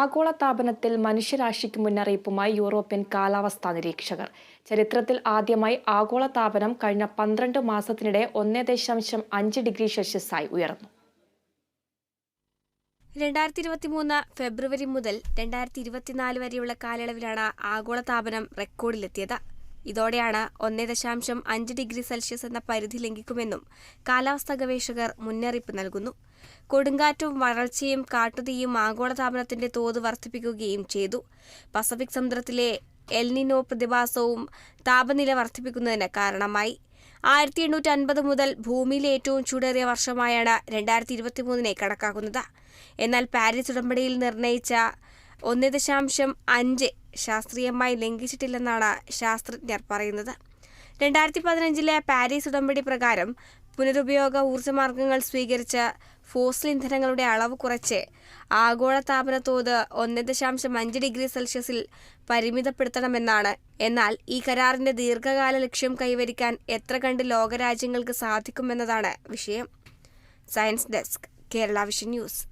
ആഗോളതാപനത്തിൽ മനുഷ്യരാശിക്ക് മുന്നറിയിപ്പുമായി യൂറോപ്യൻ കാലാവസ്ഥാ നിരീക്ഷകർ. ചരിത്രത്തിൽ ആദ്യമായി ആഗോളതാപനം കഴിഞ്ഞ പന്ത്രണ്ട് മാസത്തിനിടെ ഒന്നേ ദശാംശം അഞ്ച് ഡിഗ്രി സെൽഷ്യസായി ഉയർന്നു. രണ്ടായിരത്തി ഇരുപത്തി മൂന്ന് ഫെബ്രുവരി മുതൽ രണ്ടായിരത്തി ഇരുപത്തിനാല് വരെയുള്ള കാലയളവിലാണ് ആഗോളതാപനം റെക്കോർഡിലെത്തിയത്. ഇതോടെയാണ് ഒന്നേ ദശാംശം അഞ്ച് ഡിഗ്രി സെൽഷ്യസ് എന്ന പരിധി ലംഘിക്കുമെന്നും കാലാവസ്ഥാ ഗവേഷകർ മുന്നറിയിപ്പ് നൽകുന്നു. കൊടുങ്കാറ്റും വരൾച്ചയും കാട്ടുതീയും ആഗോളതാപനത്തിന്റെ തോത് വർദ്ധിപ്പിക്കുകയും ചെയ്തു. പസഫിക് സമുദ്രത്തിലെ എൽനിനോ പ്രതിഭാസവും താപനില വർദ്ധിപ്പിക്കുന്നതിന് കാരണമായി. ആയിരത്തി എണ്ണൂറ്റി അൻപത് മുതൽ ഭൂമിയിലെ ഏറ്റവും ചൂടേറിയ വർഷമായാണ് രണ്ടായിരത്തി ഇരുപത്തിമൂന്നിനെ കണക്കാക്കുന്നത്. എന്നാൽ പാരീസ് ഉടമ്പടിയിൽ നിർണയിച്ച ഒന്ന് ദശാംശം അഞ്ച് ശാസ്ത്രീയമായി ലംഘിച്ചിട്ടില്ലെന്നാണ് ശാസ്ത്രജ്ഞർ പറയുന്നത്. രണ്ടായിരത്തി പതിനഞ്ചിലെ പാരീസ് ഉടമ്പടി പ്രകാരം പുനരുപയോഗ ഊർജമാർഗങ്ങൾ സ്വീകരിച്ച് ഫോസിൽ ഇന്ധനങ്ങളുടെ അളവ് കുറച്ച് ആഗോള താപന തോത് ഒന്ന് ദശാംശം അഞ്ച് ഡിഗ്രി സെൽഷ്യസിൽ പരിമിതപ്പെടുത്തണമെന്നാണ്. എന്നാൽ ഈ കരാറിന്റെ ദീർഘകാല ലക്ഷ്യം കൈവരിക്കാൻ എത്ര കണ്ട് ലോകരാജ്യങ്ങൾക്ക് സാധിക്കുമെന്നതാണ് വിഷയം. Science desk Kerala vision news.